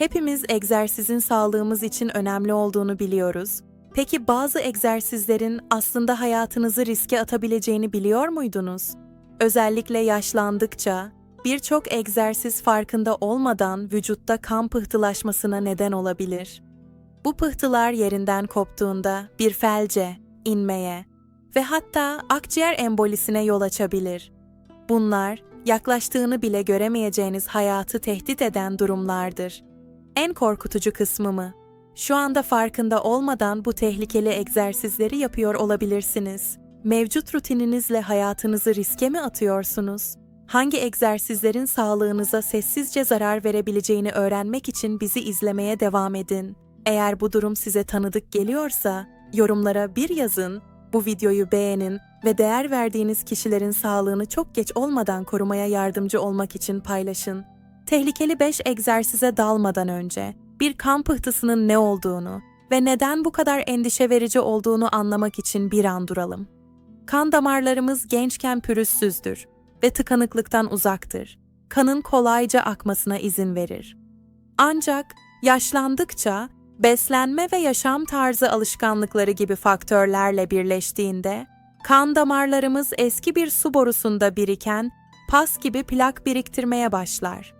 Hepimiz egzersizin sağlığımız için önemli olduğunu biliyoruz. Peki bazı egzersizlerin aslında hayatınızı riske atabileceğini biliyor muydunuz? Özellikle yaşlandıkça birçok egzersiz farkında olmadan vücutta kan pıhtılaşmasına neden olabilir. Bu pıhtılar yerinden koptuğunda bir felce, inmeye ve hatta akciğer embolisine yol açabilir. Bunlar yaklaştığını bile göremeyeceğiniz hayatı tehdit eden durumlardır. En korkutucu kısmı mı? Şu anda farkında olmadan bu tehlikeli egzersizleri yapıyor olabilirsiniz. Mevcut rutininizle hayatınızı riske mi atıyorsunuz? Hangi egzersizlerin sağlığınıza sessizce zarar verebileceğini öğrenmek için bizi izlemeye devam edin. Eğer bu durum size tanıdık geliyorsa, yorumlara bir yazın, bu videoyu beğenin ve değer verdiğiniz kişilerin sağlığını çok geç olmadan korumaya yardımcı olmak için paylaşın. Tehlikeli 5 egzersize dalmadan önce bir kan pıhtısının ne olduğunu ve neden bu kadar endişe verici olduğunu anlamak için bir an duralım. Kan damarlarımız gençken pürüzsüzdür ve tıkanıklıktan uzaktır. Kanın kolayca akmasına izin verir. Ancak yaşlandıkça beslenme ve yaşam tarzı alışkanlıkları gibi faktörlerle birleştiğinde kan damarlarımız eski bir su borusunda biriken pas gibi plak biriktirmeye başlar.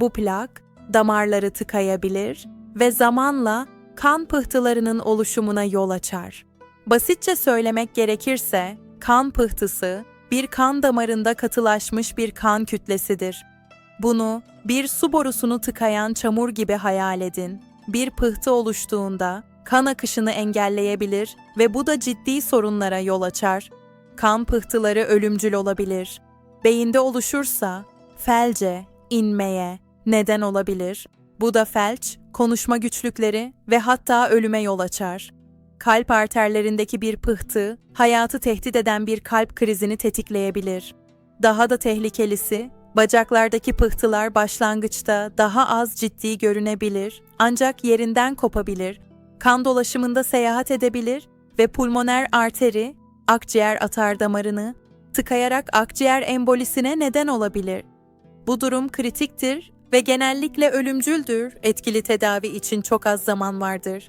Bu plak damarları tıkayabilir ve zamanla kan pıhtılarının oluşumuna yol açar. Basitçe söylemek gerekirse, kan pıhtısı bir kan damarında katılaşmış bir kan kütlesidir. Bunu bir su borusunu tıkayan çamur gibi hayal edin. Bir pıhtı oluştuğunda kan akışını engelleyebilir ve bu da ciddi sorunlara yol açar. Kan pıhtıları ölümcül olabilir. Beyinde oluşursa felce, inmeye neden olabilir. Bu da felç, konuşma güçlükleri ve hatta ölüme yol açar. Kalp arterlerindeki bir pıhtı, hayatı tehdit eden bir kalp krizini tetikleyebilir. Daha da tehlikelisi, bacaklardaki pıhtılar başlangıçta daha az ciddi görünebilir ancak yerinden kopabilir, kan dolaşımında seyahat edebilir ve pulmoner arteri, akciğer atar damarını tıkayarak akciğer embolisine neden olabilir. Bu durum kritiktir ve genellikle ölümcüldür. Etkili tedavi için çok az zaman vardır.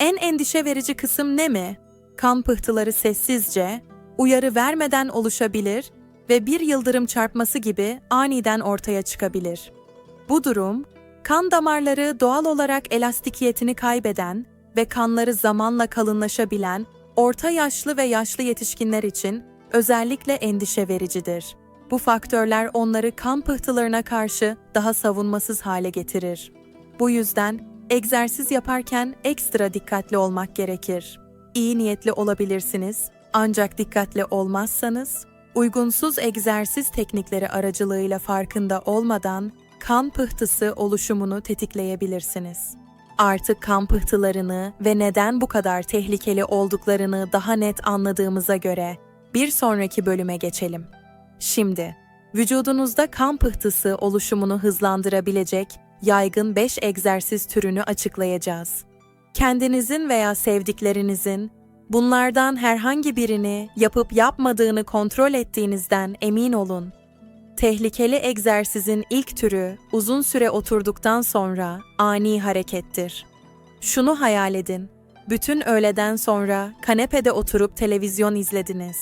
En endişe verici kısım ne mi? Kan pıhtıları sessizce, uyarı vermeden oluşabilir ve bir yıldırım çarpması gibi aniden ortaya çıkabilir. Bu durum, kan damarları doğal olarak elastikiyetini kaybeden ve kanları zamanla kalınlaşabilen orta yaşlı ve yaşlı yetişkinler için özellikle endişe vericidir. Bu faktörler onları kan pıhtılarına karşı daha savunmasız hale getirir. Bu yüzden egzersiz yaparken ekstra dikkatli olmak gerekir. İyi niyetli olabilirsiniz ancak dikkatli olmazsanız uygunsuz egzersiz teknikleri aracılığıyla farkında olmadan kan pıhtısı oluşumunu tetikleyebilirsiniz. Artık kan pıhtılarını ve neden bu kadar tehlikeli olduklarını daha net anladığımıza göre bir sonraki bölüme geçelim. Şimdi, vücudunuzda kan pıhtısı oluşumunu hızlandırabilecek yaygın 5 egzersiz türünü açıklayacağız. Kendinizin veya sevdiklerinizin bunlardan herhangi birini yapıp yapmadığını kontrol ettiğinizden emin olun. Tehlikeli egzersizin ilk türü uzun süre oturduktan sonra ani harekettir. Şunu hayal edin. Bütün öğleden sonra kanepede oturup televizyon izlediniz.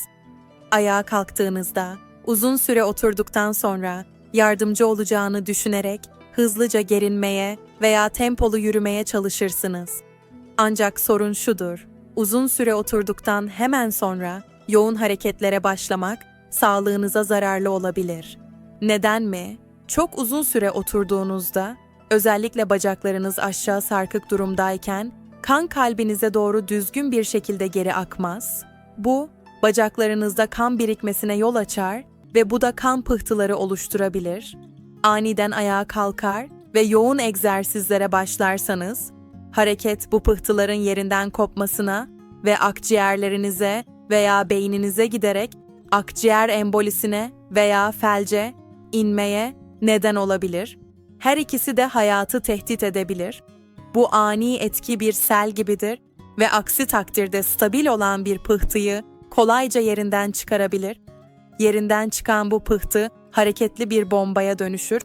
Ayağa kalktığınızda uzun süre oturduktan sonra yardımcı olacağını düşünerek hızlıca gerinmeye veya tempolu yürümeye çalışırsınız. Ancak sorun şudur. Uzun süre oturduktan hemen sonra yoğun hareketlere başlamak sağlığınıza zararlı olabilir. Neden mi? Çok uzun süre oturduğunuzda, özellikle bacaklarınız aşağı sarkık durumdayken kan kalbinize doğru düzgün bir şekilde geri akmaz. Bu, bacaklarınızda kan birikmesine yol açar ve bu da kan pıhtıları oluşturabilir. Aniden ayağa kalkar ve yoğun egzersizlere başlarsanız, hareket bu pıhtıların yerinden kopmasına ve akciğerlerinize veya beyninize giderek akciğer embolisine veya felce, inmeye neden olabilir. Her ikisi de hayatı tehdit edebilir. Bu ani etki bir sel gibidir ve aksi takdirde stabil olan bir pıhtıyı kolayca yerinden çıkarabilir. Yerinden çıkan bu pıhtı hareketli bir bombaya dönüşür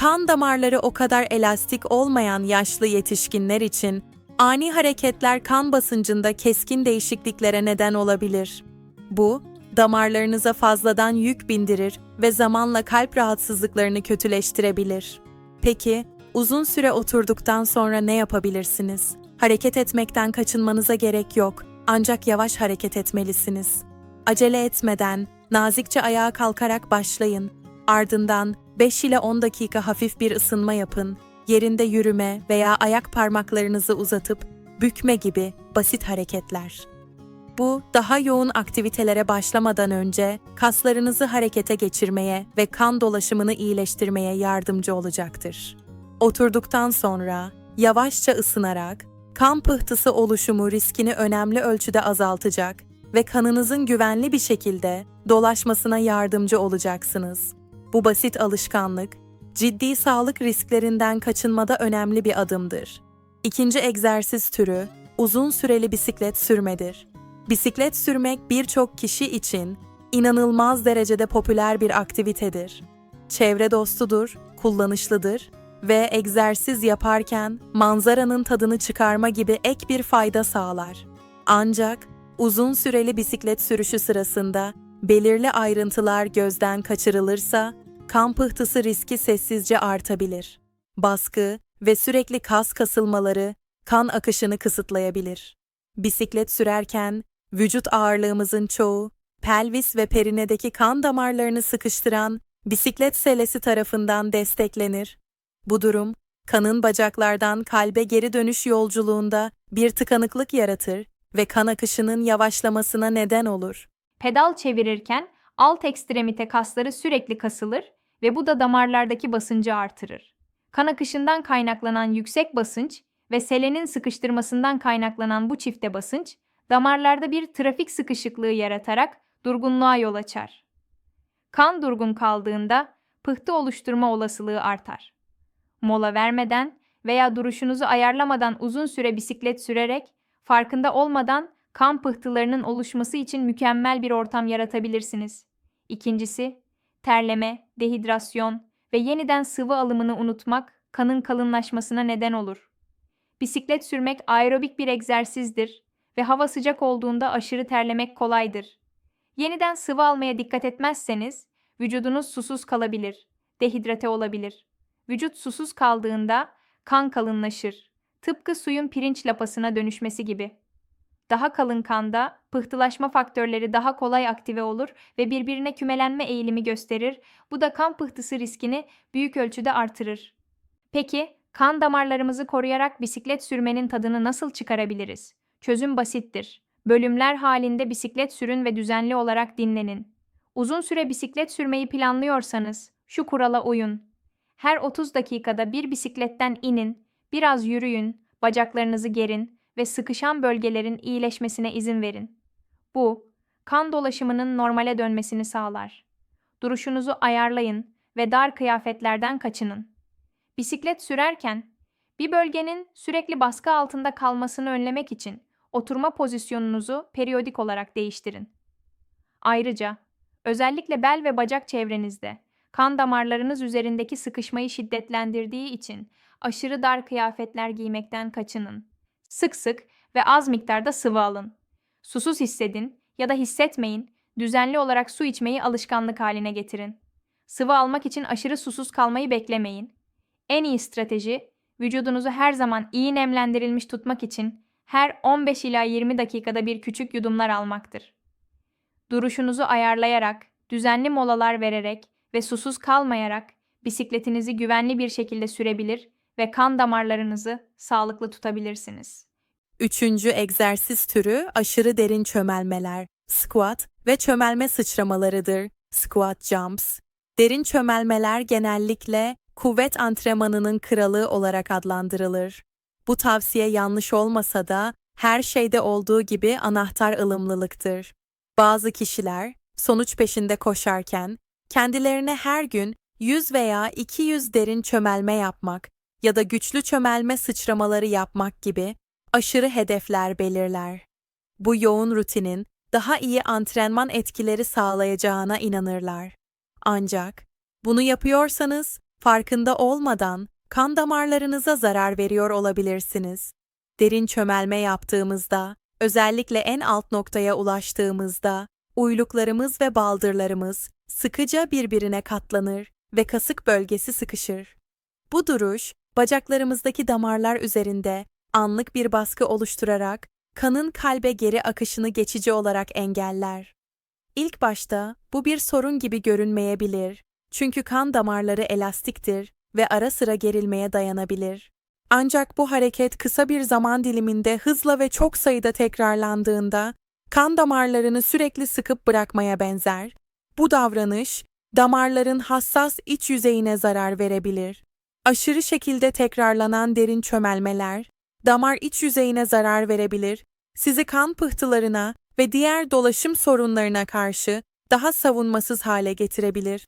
kan damarları o kadar elastik olmayan yaşlı yetişkinler için ani hareketler kan basıncında keskin değişikliklere neden olabilir. Bu, damarlarınıza fazladan yük bindirir ve zamanla kalp rahatsızlıklarını kötüleştirebilir. Peki, uzun süre oturduktan sonra ne yapabilirsiniz? Hareket etmekten kaçınmanıza gerek yok, ancak yavaş hareket etmelisiniz. Acele etmeden, nazikçe ayağa kalkarak başlayın. Ardından 5 ile 10 dakika hafif bir ısınma yapın. Yerinde yürüme veya ayak parmaklarınızı uzatıp bükme gibi basit hareketler. Bu, daha yoğun aktivitelere başlamadan önce kaslarınızı harekete geçirmeye ve kan dolaşımını iyileştirmeye yardımcı olacaktır. Oturduktan sonra yavaşça ısınarak kan pıhtısı oluşumu riskini önemli ölçüde azaltacak ve kanınızın güvenli bir şekilde dolaşmasına yardımcı olacaksınız. Bu basit alışkanlık, ciddi sağlık risklerinden kaçınmada önemli bir adımdır. İkinci egzersiz türü, uzun süreli bisiklet sürmedir. Bisiklet sürmek birçok kişi için inanılmaz derecede popüler bir aktivitedir. Çevre dostudur, kullanışlıdır ve egzersiz yaparken manzaranın tadını çıkarma gibi ek bir fayda sağlar. Ancak uzun süreli bisiklet sürüşü sırasında belirli ayrıntılar gözden kaçırılırsa kan pıhtısı riski sessizce artabilir. Baskı ve sürekli kas kasılmaları kan akışını kısıtlayabilir. Bisiklet sürerken vücut ağırlığımızın çoğu pelvis ve perinedeki kan damarlarını sıkıştıran bisiklet selesi tarafından desteklenir. Bu durum kanın bacaklardan kalbe geri dönüş yolculuğunda bir tıkanıklık yaratır ve kan akışının yavaşlamasına neden olur. Pedal çevirirken alt ekstremite kasları sürekli kasılır ve bu da damarlardaki basıncı artırır. Kan akışından kaynaklanan yüksek basınç ve selenin sıkıştırmasından kaynaklanan bu çifte basınç, damarlarda bir trafik sıkışıklığı yaratarak durgunluğa yol açar. Kan durgun kaldığında pıhtı oluşturma olasılığı artar. Mola vermeden veya duruşunuzu ayarlamadan uzun süre bisiklet sürerek farkında olmadan kan pıhtılarının oluşması için mükemmel bir ortam yaratabilirsiniz. İkincisi, terleme, dehidrasyon ve yeniden sıvı alımını unutmak kanın kalınlaşmasına neden olur. Bisiklet sürmek aerobik bir egzersizdir ve hava sıcak olduğunda aşırı terlemek kolaydır. Yeniden sıvı almaya dikkat etmezseniz vücudunuz susuz kalabilir, dehidrate olabilir. Vücut susuz kaldığında kan kalınlaşır. Tıpkı suyun pirinç lapasına dönüşmesi gibi. Daha kalın kanda pıhtılaşma faktörleri daha kolay aktive olur ve birbirine kümelenme eğilimi gösterir. Bu da kan pıhtısı riskini büyük ölçüde artırır. Peki, kan damarlarımızı koruyarak bisiklet sürmenin tadını nasıl çıkarabiliriz? Çözüm basittir. Bölümler halinde bisiklet sürün ve düzenli olarak dinlenin. Uzun süre bisiklet sürmeyi planlıyorsanız şu kurala uyun. Her 30 dakikada bir bisikletten inin, biraz yürüyün, bacaklarınızı gerin ve sıkışan bölgelerin iyileşmesine izin verin. Bu, kan dolaşımının normale dönmesini sağlar. Duruşunuzu ayarlayın ve dar kıyafetlerden kaçının. Bisiklet sürerken bir bölgenin sürekli baskı altında kalmasını önlemek için oturma pozisyonunuzu periyodik olarak değiştirin. Ayrıca özellikle bel ve bacak çevrenizde kan damarlarınız üzerindeki sıkışmayı şiddetlendirdiği için aşırı dar kıyafetler giymekten kaçının. Sık sık ve az miktarda sıvı alın. Susuz hissedin ya da hissetmeyin, düzenli olarak su içmeyi alışkanlık haline getirin. Sıvı almak için aşırı susuz kalmayı beklemeyin. En iyi strateji, vücudunuzu her zaman iyi nemlendirilmiş tutmak için her 15 ila 20 dakikada bir küçük yudumlar almaktır. Duruşunuzu ayarlayarak, düzenli molalar vererek ve susuz kalmayarak bisikletinizi güvenli bir şekilde sürebilir ve kan damarlarınızı sağlıklı tutabilirsiniz. Üçüncü egzersiz türü aşırı derin çömelmeler, squat ve çömelme sıçramalarıdır, squat jumps. Derin çömelmeler genellikle kuvvet antrenmanının kralı olarak adlandırılır. Bu tavsiye yanlış olmasa da her şeyde olduğu gibi anahtar ılımlılıktır. Bazı kişiler sonuç peşinde koşarken kendilerine her gün 100 veya 200 derin çömelme yapmak ya da güçlü çömelme sıçramaları yapmak gibi aşırı hedefler belirler. Bu yoğun rutinin daha iyi antrenman etkileri sağlayacağına inanırlar. Ancak bunu yapıyorsanız farkında olmadan kan damarlarınıza zarar veriyor olabilirsiniz. Derin çömelme yaptığımızda, özellikle en alt noktaya ulaştığımızda, uyluklarımız ve baldırlarımız sıkıca birbirine katlanır ve kasık bölgesi sıkışır. Bu duruş, bacaklarımızdaki damarlar üzerinde anlık bir baskı oluşturarak kanın kalbe geri akışını geçici olarak engeller. İlk başta bu bir sorun gibi görünmeyebilir. Çünkü kan damarları elastiktir ve ara sıra gerilmeye dayanabilir. Ancak bu hareket kısa bir zaman diliminde hızla ve çok sayıda tekrarlandığında kan damarlarını sürekli sıkıp bırakmaya benzer. Bu davranış damarların hassas iç yüzeyine zarar verebilir. Aşırı şekilde tekrarlanan derin çömelmeler damar iç yüzeyine zarar verebilir, sizi kan pıhtılarına ve diğer dolaşım sorunlarına karşı daha savunmasız hale getirebilir.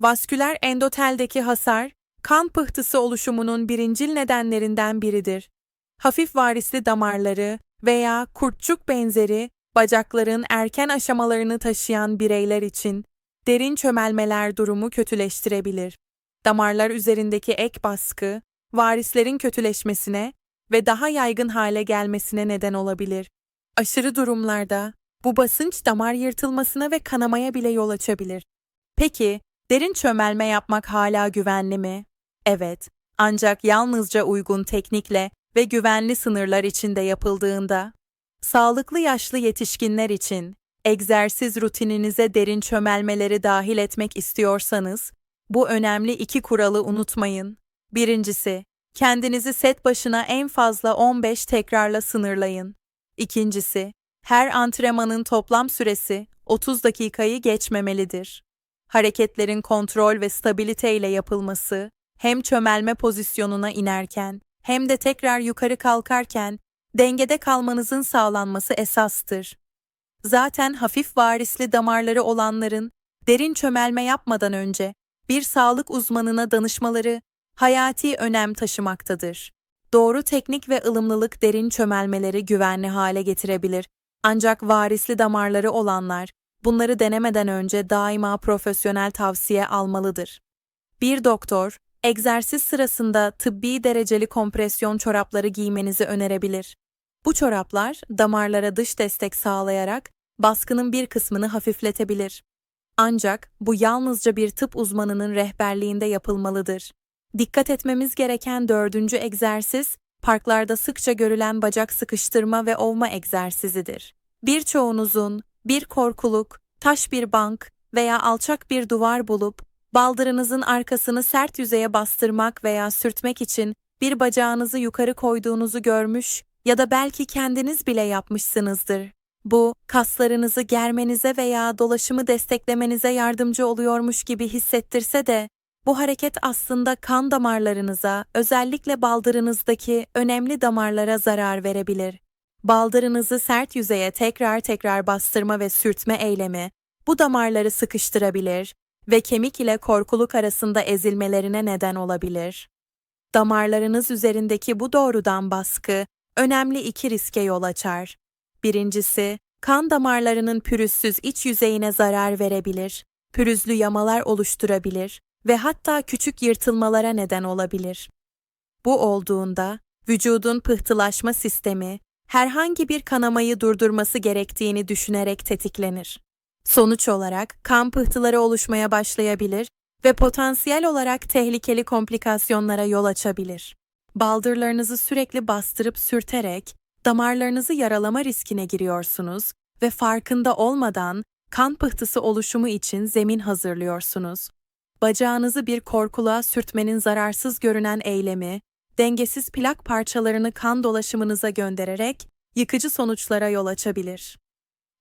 Vasküler endoteldeki hasar, kan pıhtısı oluşumunun birincil nedenlerinden biridir. Hafif varisli damarları veya kurtçuk benzeri bacakların erken aşamalarını taşıyan bireyler için derin çömelmeler durumu kötüleştirebilir. Damarlar üzerindeki ek baskı, varislerin kötüleşmesine ve daha yaygın hale gelmesine neden olabilir. Aşırı durumlarda bu basınç damar yırtılmasına ve kanamaya bile yol açabilir. Peki, derin çömelme yapmak hala güvenli mi? Evet, ancak yalnızca uygun teknikle ve güvenli sınırlar içinde yapıldığında. Sağlıklı yaşlı yetişkinler için egzersiz rutininize derin çömelmeleri dahil etmek istiyorsanız, bu önemli iki kuralı unutmayın. Birincisi, kendinizi set başına en fazla 15 tekrarla sınırlayın. İkincisi, her antrenmanın toplam süresi 30 dakikayı geçmemelidir. Hareketlerin kontrol ve stabilite ile yapılması, hem çömelme pozisyonuna inerken hem de tekrar yukarı kalkarken dengede kalmanızın sağlanması esastır. Zaten hafif varisli damarları olanların derin çömelme yapmadan önce bir sağlık uzmanına danışmaları hayati önem taşımaktadır. Doğru teknik ve ılımlılık derin çömelmeleri güvenli hale getirebilir. Ancak varisli damarları olanlar bunları denemeden önce daima profesyonel tavsiye almalıdır. Bir doktor, egzersiz sırasında tıbbi dereceli kompresyon çorapları giymenizi önerebilir. Bu çoraplar damarlara dış destek sağlayarak baskının bir kısmını hafifletebilir. Ancak bu yalnızca bir tıp uzmanının rehberliğinde yapılmalıdır. Dikkat etmemiz gereken dördüncü egzersiz, parklarda sıkça görülen bacak sıkıştırma ve ovma egzersizidir. Birçoğunuzun bir korkuluk, taş bir bank veya alçak bir duvar bulup baldırınızın arkasını sert yüzeye bastırmak veya sürtmek için bir bacağınızı yukarı koyduğunuzu görmüş ya da belki kendiniz bile yapmışsınızdır. Bu, kaslarınızı germenize veya dolaşımı desteklemenize yardımcı oluyormuş gibi hissettirse de, bu hareket aslında kan damarlarınıza, özellikle baldırınızdaki önemli damarlara zarar verebilir. Baldırınızı sert yüzeye tekrar tekrar bastırma ve sürtme eylemi, bu damarları sıkıştırabilir ve kemik ile korkuluk arasında ezilmelerine neden olabilir. Damarlarınız üzerindeki bu doğrudan baskı, önemli iki riske yol açar. Birincisi, kan damarlarının pürüzsüz iç yüzeyine zarar verebilir, pürüzlü yamalar oluşturabilir ve hatta küçük yırtılmalara neden olabilir. Bu olduğunda, vücudun pıhtılaşma sistemi, herhangi bir kanamayı durdurması gerektiğini düşünerek tetiklenir. Sonuç olarak kan pıhtıları oluşmaya başlayabilir ve potansiyel olarak tehlikeli komplikasyonlara yol açabilir. Baldırlarınızı sürekli bastırıp sürterek damarlarınızı yaralama riskine giriyorsunuz ve farkında olmadan kan pıhtısı oluşumu için zemin hazırlıyorsunuz. Bacağınızı bir korkuluğa sürtmenin zararsız görünen eylemi, dengesiz plak parçalarını kan dolaşımınıza göndererek yıkıcı sonuçlara yol açabilir.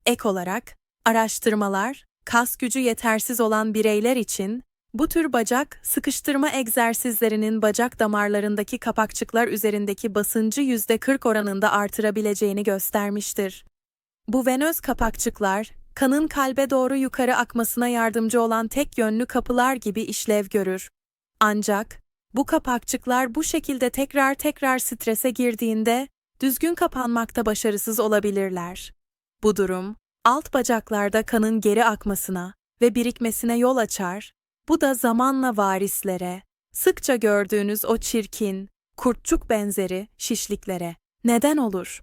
Ek olarak, araştırmalar, kas gücü yetersiz olan bireyler için bu tür bacak sıkıştırma egzersizlerinin bacak damarlarındaki kapakçıklar üzerindeki basıncı %40 oranında artırabileceğini göstermiştir. Bu venöz kapakçıklar, kanın kalbe doğru yukarı akmasına yardımcı olan tek yönlü kapılar gibi işlev görür. Ancak bu kapakçıklar bu şekilde tekrar tekrar strese girdiğinde düzgün kapanmakta başarısız olabilirler. Bu durum, alt bacaklarda kanın geri akmasına ve birikmesine yol açar bu da zamanla varislere, Sıkça gördüğünüz o çirkin, kurtçuk benzeri şişliklere neden olur.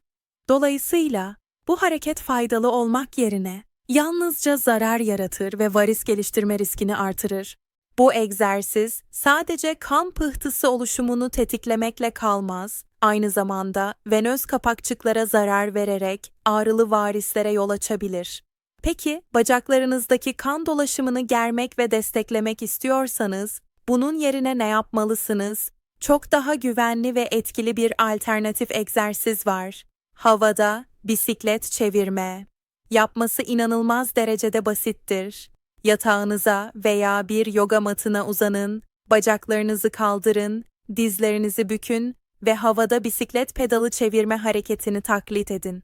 Dolayısıyla bu hareket faydalı olmak yerine yalnızca zarar yaratır ve varis geliştirme riskini artırır. Bu egzersiz sadece kan pıhtısı oluşumunu tetiklemekle kalmaz, aynı zamanda venöz kapakçıklara zarar vererek ağrılı varislere yol açabilir. Peki, bacaklarınızdaki kan dolaşımını germek ve desteklemek istiyorsanız, bunun yerine ne yapmalısınız? Çok daha güvenli ve etkili bir alternatif egzersiz var. Havada bisiklet çevirme. Yapması inanılmaz derecede basittir. Yatağınıza veya bir yoga matına uzanın, bacaklarınızı kaldırın, dizlerinizi bükün ve havada bisiklet pedalı çevirme hareketini taklit edin.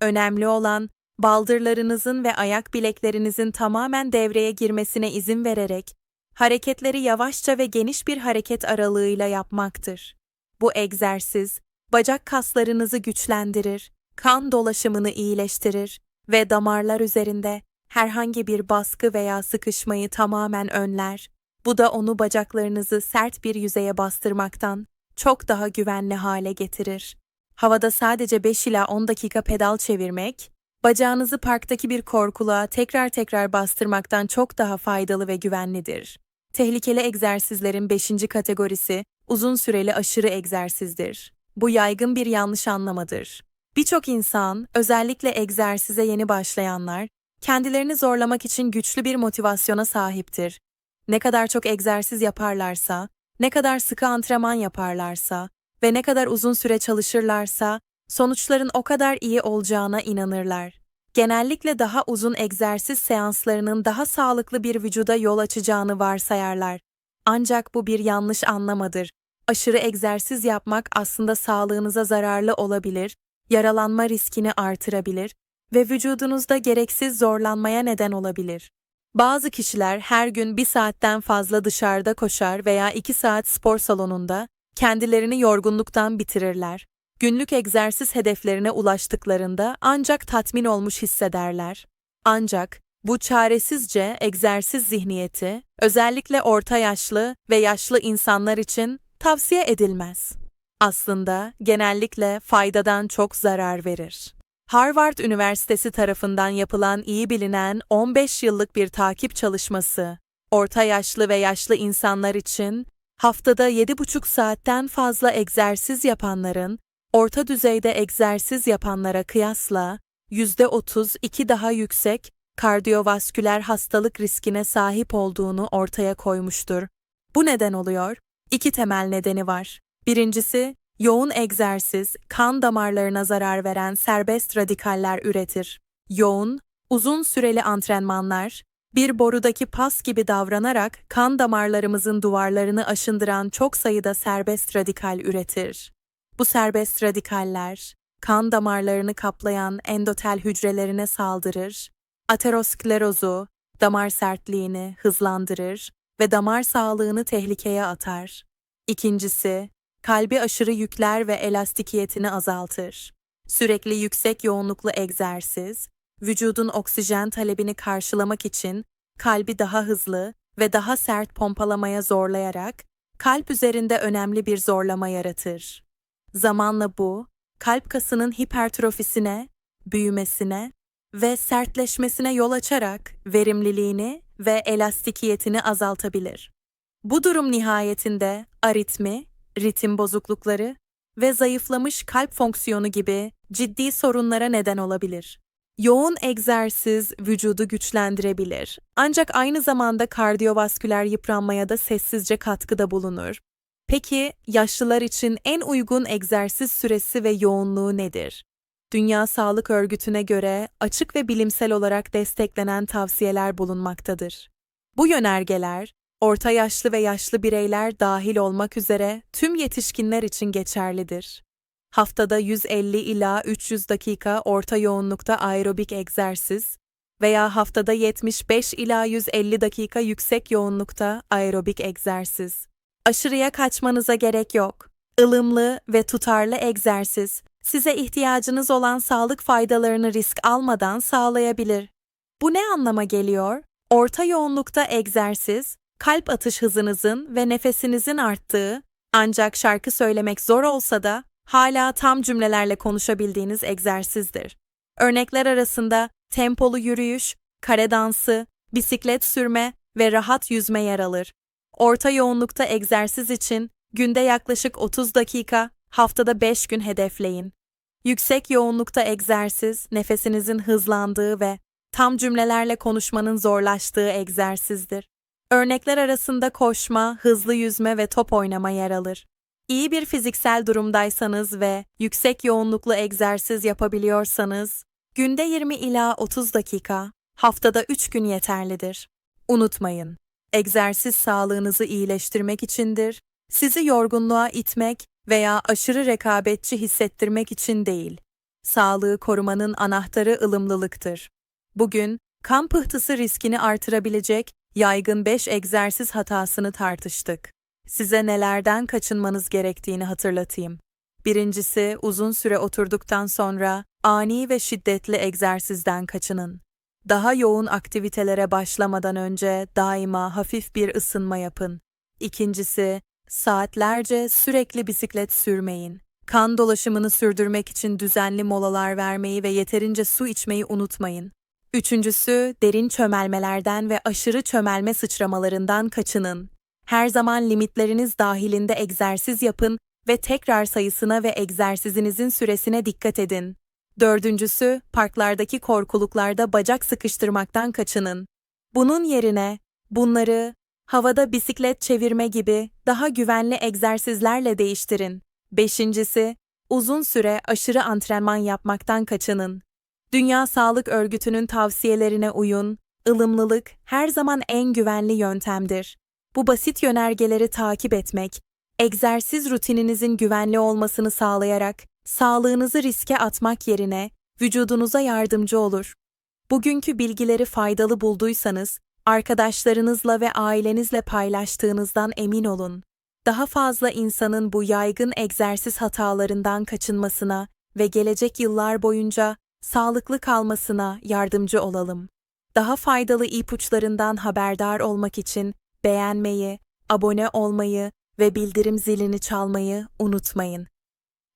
Önemli olan baldırlarınızın ve ayak bileklerinizin tamamen devreye girmesine izin vererek hareketleri yavaşça ve geniş bir hareket aralığıyla yapmaktır. Bu egzersiz bacak kaslarınızı güçlendirir, kan dolaşımını iyileştirir ve damarlar üzerinde herhangi bir baskı veya sıkışmayı tamamen önler. Bu da onu bacaklarınızı sert bir yüzeye bastırmaktan çok daha güvenli hale getirir. Havada sadece 5 ila 10 dakika pedal çevirmek, bacağınızı parktaki bir korkuluğa tekrar tekrar bastırmaktan çok daha faydalı ve güvenlidir. Tehlikeli egzersizlerin 5. kategorisi uzun süreli aşırı egzersizdir. Bu yaygın bir yanlış anlamadır. Birçok insan, özellikle egzersize yeni başlayanlar, kendilerini zorlamak için güçlü bir motivasyona sahiptir. Ne kadar çok egzersiz yaparlarsa, ne kadar sıkı antrenman yaparlarsa ve ne kadar uzun süre çalışırlarsa, sonuçların o kadar iyi olacağına inanırlar. Genellikle daha uzun egzersiz seanslarının daha sağlıklı bir vücuda yol açacağını varsayarlar. Ancak bu bir yanlış anlamadır. Aşırı egzersiz yapmak aslında sağlığınıza zararlı olabilir, yaralanma riskini artırabilir ve vücudunuzda gereksiz zorlanmaya neden olabilir. Bazı kişiler her gün bir saatten fazla dışarıda koşar veya iki saat spor salonunda kendilerini yorgunluktan bitirirler. Günlük egzersiz hedeflerine ulaştıklarında ancak tatmin olmuş hissederler. Ancak bu çaresizce egzersiz zihniyeti özellikle orta yaşlı ve yaşlı insanlar için tavsiye edilmez. Aslında genellikle faydadan çok zarar verir. Harvard Üniversitesi tarafından yapılan iyi bilinen 15 yıllık bir takip çalışması, orta yaşlı ve yaşlı insanlar için haftada 7,5 saatten fazla egzersiz yapanların orta düzeyde egzersiz yapanlara kıyasla %32 daha yüksek kardiyovasküler hastalık riskine sahip olduğunu ortaya koymuştur. Bu neden oluyor? İki temel nedeni var. Birincisi, yoğun egzersiz kan damarlarına zarar veren serbest radikaller üretir. Yoğun, uzun süreli antrenmanlar, bir borudaki pas gibi davranarak kan damarlarımızın duvarlarını aşındıran çok sayıda serbest radikal üretir. Bu serbest radikaller, kan damarlarını kaplayan endotel hücrelerine saldırır, aterosklerozu, damar sertliğini hızlandırır ve damar sağlığını tehlikeye atar. İkincisi, kalbi aşırı yükler ve elastikiyetini azaltır. Sürekli yüksek yoğunluklu egzersiz, vücudun oksijen talebini karşılamak için kalbi daha hızlı ve daha sert pompalamaya zorlayarak kalp üzerinde önemli bir zorlama yaratır. Zamanla bu, kalp kasının hipertrofisine, büyümesine ve sertleşmesine yol açarak verimliliğini ve elastikiyetini azaltabilir. Bu durum nihayetinde aritmi, ritim bozuklukları ve zayıflamış kalp fonksiyonu gibi ciddi sorunlara neden olabilir. Yoğun egzersiz vücudu güçlendirebilir. Ancak aynı zamanda kardiyovasküler yıpranmaya da sessizce katkıda bulunur. Peki yaşlılar için en uygun egzersiz süresi ve yoğunluğu nedir? Dünya Sağlık Örgütü'ne göre açık ve bilimsel olarak desteklenen tavsiyeler bulunmaktadır. Bu yönergeler, orta yaşlı ve yaşlı bireyler dahil olmak üzere tüm yetişkinler için geçerlidir. Haftada 150 ila 300 dakika orta yoğunlukta aerobik egzersiz veya haftada 75 ila 150 dakika yüksek yoğunlukta aerobik egzersiz. Aşırıya kaçmanıza gerek yok. Ilımlı ve tutarlı egzersiz size ihtiyacınız olan sağlık faydalarını risk almadan sağlayabilir. Bu ne anlama geliyor? Orta yoğunlukta egzersiz, kalp atış hızınızın ve nefesinizin arttığı, ancak şarkı söylemek zor olsa da hala tam cümlelerle konuşabildiğiniz egzersizdir. Örnekler arasında tempolu yürüyüş, kare dansı, bisiklet sürme ve rahat yüzme yer alır. Orta yoğunlukta egzersiz için günde yaklaşık 30 dakika, haftada 5 gün hedefleyin. Yüksek yoğunlukta egzersiz, nefesinizin hızlandığı ve tam cümlelerle konuşmanın zorlaştığı egzersizdir. Örnekler arasında koşma, hızlı yüzme ve top oynama yer alır. İyi bir fiziksel durumdaysanız ve yüksek yoğunluklu egzersiz yapabiliyorsanız, günde 20 ila 30 dakika, haftada 3 gün yeterlidir. Unutmayın, egzersiz sağlığınızı iyileştirmek içindir, sizi yorgunluğa itmek veya aşırı rekabetçi hissettirmek için değil. Sağlığı korumanın anahtarı ılımlılıktır. Bugün, kan pıhtısı riskini artırabilecek yaygın 5 egzersiz hatasını tartıştık. Size nelerden kaçınmanız gerektiğini hatırlatayım. Birincisi, uzun süre oturduktan sonra ani ve şiddetli egzersizden kaçının. Daha yoğun aktivitelere başlamadan önce daima hafif bir ısınma yapın. İkincisi, saatlerce sürekli bisiklet sürmeyin. Kan dolaşımını sürdürmek için düzenli molalar vermeyi ve yeterince su içmeyi unutmayın. Üçüncüsü, derin çömelmelerden ve aşırı çömelme sıçramalarından kaçının. Her zaman limitleriniz dahilinde egzersiz yapın ve tekrar sayısına ve egzersizinizin süresine dikkat edin. Dördüncüsü, parklardaki korkuluklarda bacak sıkıştırmaktan kaçının. Bunun yerine bunları havada bisiklet çevirme gibi daha güvenli egzersizlerle değiştirin. Beşincisi, uzun süre aşırı antrenman yapmaktan kaçının. Dünya Sağlık Örgütü'nün tavsiyelerine uyun, ılımlılık her zaman en güvenli yöntemdir. Bu basit yönergeleri takip etmek, egzersiz rutininizin güvenli olmasını sağlayarak sağlığınızı riske atmak yerine vücudunuza yardımcı olur. Bugünkü bilgileri faydalı bulduysanız, arkadaşlarınızla ve ailenizle paylaştığınızdan emin olun. Daha fazla insanın bu yaygın egzersiz hatalarından kaçınmasına ve gelecek yıllar boyunca sağlıklı kalmasına yardımcı olalım. Daha faydalı ipuçlarından haberdar olmak için beğenmeyi, abone olmayı ve bildirim zilini çalmayı unutmayın.